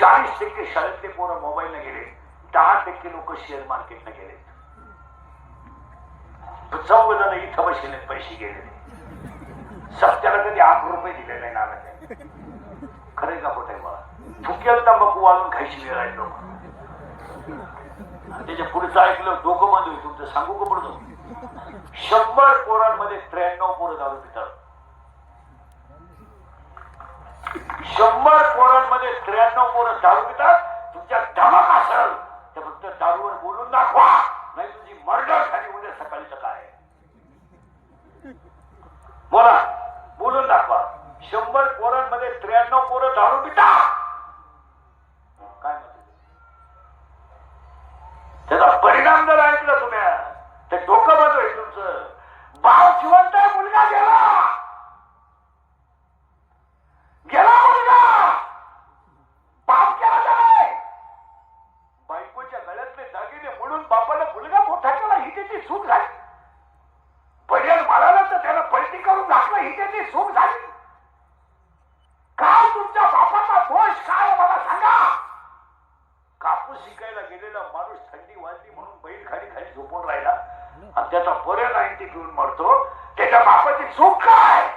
चाळीस टक्के शाळेतले पोरं मोबाईलने गेले. दहा टक्के लोक शेअर मार्केटने गेले. चौघ जण इथं बसले पैसे गेले. सत्याला कधी आठ रुपये दिले नाही नावाचे खरे का खोटे मला? फुकेल तंबाखू वाळून खायची वेळ आहे लोक. त्याच्या पुढचं ऐकलं डोकं बंद होईल तुमचं सांगू का पडतो शंभर पोरांमध्ये त्र्याण्णव पोरं दारू पितात शंभर पोरांमध्ये त्र्याण्णव पोरं दारू पितात तुमच्या धमक असल तर फक्त दारूवर बोलून दाखवा नाही तुझी मर्डर झाली उद्या सकाळी काय बोला बोलून दाखवा. शंभर पोरांमध्ये त्र्याण्णव पोरं दारू पितात काय म्हणते? त्याचा परिणाम जर ऐकलं तुम्ही तर डोकं बंद होईल तुमचं. बाप जिवंत आहे मुलगा गेला गेला मुलगा बाप गेला नाही बायकोच्या गळ्यातले दागिने म्हणून बापाला मुलगा मोठा केला ही त्याची चूक झाली. पर्याय मारायला तर त्याला पलटी करून घातलं ही त्याची चूक झाली. काय तुमच्या बापाचा दोष काय मला सांगा. कापूस शिकायला गेलेला माणूस थंडी वाजली म्हणून बैल खाली खाली झोपून राहिला. आणि त्याचा बऱ्या नाईन्टी पिऊन मरतो. त्याच्या बापाची चूक काय?